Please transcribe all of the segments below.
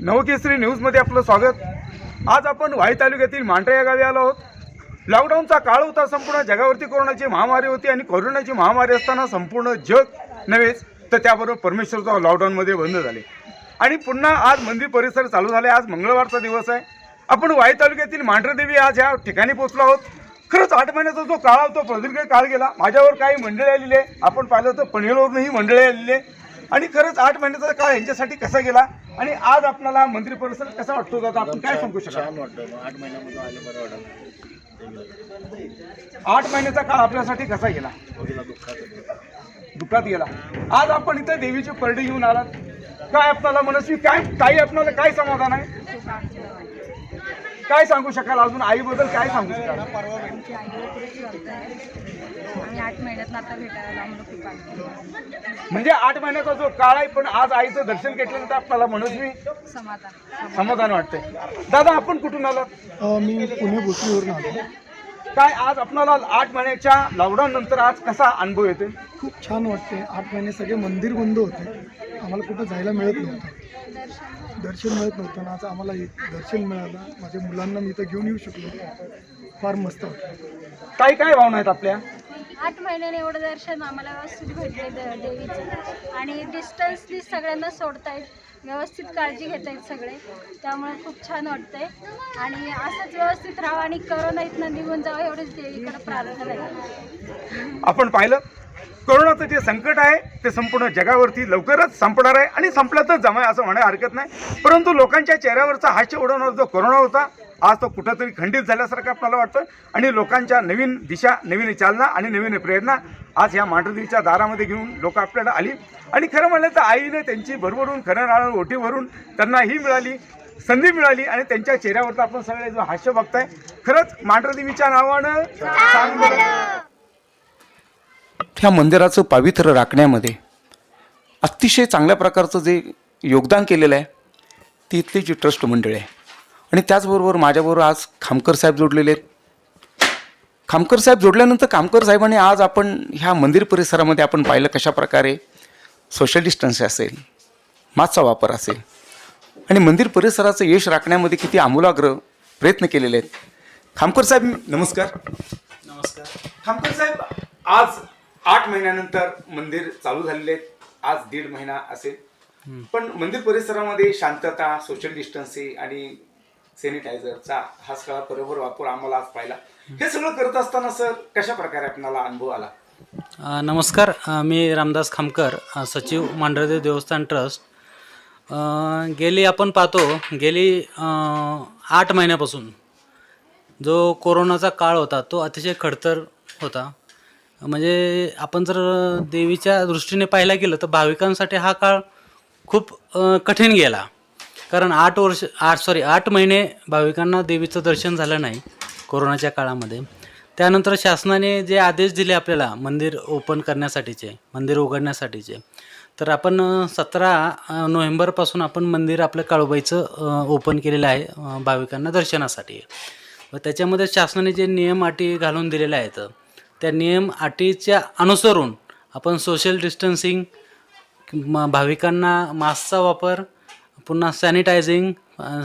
नवकेसरी न्यूजमध्ये आपलं स्वागत. आज आपण वाई तालुक्यातील मांढरा या गावी आलो आहोत. लॉकडाऊनचा काळ होता संपूर्ण जगावरती कोरोनाची महामारी होती आणि कोरोनाची महामारी असताना संपूर्ण जग नव्हेच तर त्याबरोबर परमेश्वरचा लॉकडाऊनमध्ये बंद झाले. आणि पुन्हा आज मंदिर परिसर चालू झाले. आज मंगळवारचा दिवस आहे. आपण वाई तालुक्यातील मांढरदेवी आज या ठिकाणी पोहोचलो आहोत. खरंच आठ महिन्याचा जो काळ होतो प्रदीर्घ काळ गेला. माझ्यावर काही मंडळी आलेली आहे. आपण पाहिलं तर पनवेलवरूनही मंडळी आलेली आहे. आणि खरंच आठ महिन्याचा काळ यांच्यासाठी कसा गेला? आणि आज आपल्याला मंदिर परिसर कसा वाटतो? दादा आपण काय सांगू शकाल? छान वाटतं मग आठ महिन्यामधून आले बरं वाटलं. आठ महिन्याचा काळ आपल्यासाठी कसा गेला? दुःखात गेला. आज आपण इथं देवीची परडी घेऊन आलात. काय आपल्याला मनस्वी काय ताई आपल्याला काय समाधान आहे? काय सांगू शकाल? अजून आईबद्दल काय सांगू शकाल? आमची चालत आठ महिन्यात आता भेटायला खूप म्हणजे आठ महिन्याचा जो काळ आहे पण आज आईचं दर्शन घेतल्यानंतर आपल्याला मनस्वी समाधान. समाधान वाटतंय. दादा आपण कुठून आलात? अ, मी पुणे भोसरीवरून आलो. काय आज आपल्याला आठ महिन्याच्या लॉकडाऊन नंतर आज कसा अनुभव येतोय? खूप छान वाटते. आठ महिने सगळे मंदिर बंद होते. आम्हाला कुठं जायला मिळत नव्हतं. दर्शन मिळत नव्हतं आणि आज आम्हाला दर्शन मिळालं. माझ्या मुलांना मी इथं घेऊन येऊ शकलो. फार मस्त वाटतं काय काय भावना आहेत आपल्या? आठ महिन्याने एवढं दर्शन आम्हाला व्यवस्थित भेटले द- देवीचं. आणि डिस्टन्सनी सगळ्यांना सोडतायत. व्यवस्थित काळजी घेत आहेत सगळे. त्यामुळे खूप छान वाटतंय. आणि असंच व्यवस्थित राहावं आणि करोना इथनं निघून जावं एवढीच देवीकडे प्रार्थना आहे. आपण पाहिलं कोरोनाचं जे संकट आहे ते संपूर्ण जगावरती लवकरच संपणार आहे आणि संपल्यातच जमाय असं म्हणायला हरकत नाही. परंतु लोकांच्या चेहऱ्यावरचा हास्य उडवणारा जो कोरोना होता आज तो कुठंतरी खंडित झाल्यासारखं आपल्याला वाटतं आणि लोकांच्या नवीन दिशा नवीन चालना आणि नवीन प्रेरणा आज या मांडरदेवीच्या दारामध्ये घेऊन लोक आपल्याला आली. आणि खरं म्हणलं तर आईने त्यांची भरभरून खरं राहणं ओटी भरून त्यांना ही मिळाली संधी मिळाली आणि त्यांच्या चेहऱ्यावरचा आपण सगळे जो हास्य बघताय खरंच मांढरदेवीच्या नावानं चांगलं. ह्या मंदिराचं पावित्र्य राखण्यामध्ये अतिशय चांगल्या प्रकारचं जे योगदान केलेलं आहे ती इथली जी ट्रस्ट मंडळी आहे. आणि त्याचबरोबर माझ्याबरोबर आज खामकर साहेब जोडलेले आहेत. खामकर साहेब जोडल्यानंतर खामकर साहेबांनी आज आपण ह्या मंदिर परिसरामध्ये आपण पाहिलं कशा प्रकारे सोशल डिस्टन्स असेल मास्कचा वापर असेल. आणि मंदिर परिसराचं यश राखण्यामध्ये किती आमूलाग्र प्रयत्न केलेले आहेत. खामकर साहेब नमस्कार. नमस्कार. खामकर साहेब आज आठ महिन्यानंतर मंदिर चालू झालेले आहेत. आज दीड महिना असेल. पण मंदिर परिसरामध्ये शांतता सोशल डिस्टन्सिंग आणि सॅनिटायझरचा हा सगळा बरोबर वापर आम्हाला आज पाहिला. हे सगळं करत असताना सर कशा प्रकारे आपणाला अनुभव आला? नमस्कार. मी रामदास खामकर सचिव मांढरदेव देवस्थान ट्रस्ट. गेली आपण पाहतो गेली आठ महिन्यापासून जो कोरोनाचा काळ होता तो अतिशय खडतर होता. म्हणजे आपण जर देवीच्या दृष्टीने पाहायला गेलं तर भाविकांसाठी हा काळ खूप कठीण गेला. कारण आठ वर्ष आठ सॉरी आठ महिने भाविकांना देवीचं दर्शन झालं नाही कोरोनाच्या काळामध्ये. त्यानंतर शासनाने जे आदेश दिले आपल्याला मंदिर ओपन करण्यासाठीचे मंदिर उघडण्यासाठीचे तर आपण सतरा नोव्हेंबरपासून आपण मंदिर आपलं काळूबाईचं ओपन केलेलं आहे भाविकांना दर्शनासाठी. व त्याच्यामध्ये शासनाने जे नियम अटी घालून दिलेले आहेत त्या नियम अटीच्या अनुसरून आपण सोशल डिस्टन्सिंग म भाविकांना मास्कचा वापर पुन्हा सॅनिटायझिंग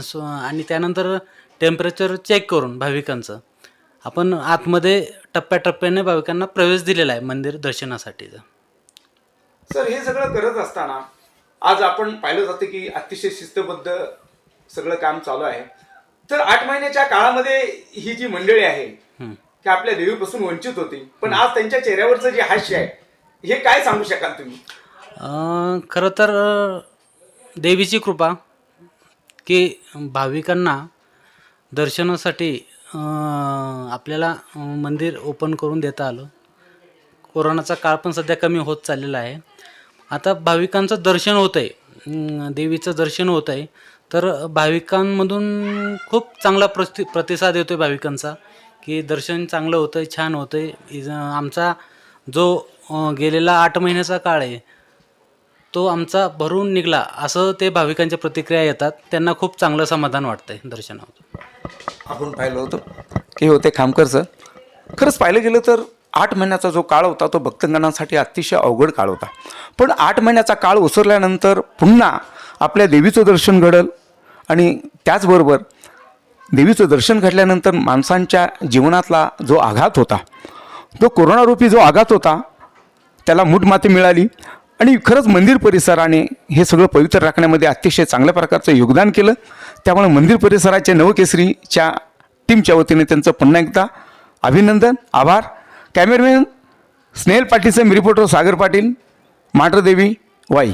सो- आणि त्यानंतर टेम्परेचर चेक करून भाविकांचं. आपण आतमध्ये टप्प्याटप्प्याने भाविकांना प्रवेश दिलेला आहे मंदिर दर्शनासाठीचं. सर हे सगळं करत असताना आज आपण पाहिलं जातं की अतिशय शिस्तबद्ध सगळं काम चालू आहे. तर आठ महिन्याच्या काळामध्ये ही जी मंडळी आहे की आपल्या देवीपासून वंचित होती. पण आज त्यांच्या चेहऱ्यावरचं जे हास्य आहे हे काय सांगू शकाल तुम्ही? खरं तर देवीची कृपा की भाविकांना दर्शनासाठी आपल्याला मंदिर ओपन करून देता आलं. कोरोनाचा काळ पण सध्या कमी होत चाललेला आहे. आता भाविकांचं दर्शन होतं आहे देवीचं दर्शन होतं आहे तर भाविकांमधून खूप चांगला प्रति प्रतिसाद येतो आहे भाविकांचा की दर्शन चांगलं होतं आहे छान होतं आहे आमचा जो गेलेला आठ महिन्याचा काळ आहे तो आमचा भरून निघला असं ते भाविकांच्या प्रतिक्रिया येतात. त्यांना खूप चांगलं समाधान वाटतंय दर्शनावर आपण पाहिलं होतं की होते खामकर सर खरंच पाहिलं गेलं तर आठ महिन्याचा जो काळ होता तो भक्तगणांसाठी अतिशय अवघड काळ होता. पण आठ महिन्याचा काळ ओसरल्यानंतर पुन्हा आपल्या देवीचं दर्शन घडल आणि त्याचबरोबर देवीचं दर्शन घडल्यानंतर माणसांच्या जीवनातला जो आघात होता तो कोरोनारूपी जो आघात होता त्याला मूठमाती मिळाली. आणि खरंच मंदिर परिसराने हे सगळं पवित्र राखण्यामध्ये अतिशय चांगल्या प्रकारचं योगदान केलं. त्यामुळे मंदिर परिसराच्या नवकेसरीच्या टीमच्या वतीने त्यांचं पुन्हा एकदा अभिनंदन आभार. कॅमेरामॅन स्नेहल पाटीलचे मी रिपोर्टर सागर पाटील मांढरदेवी वाई.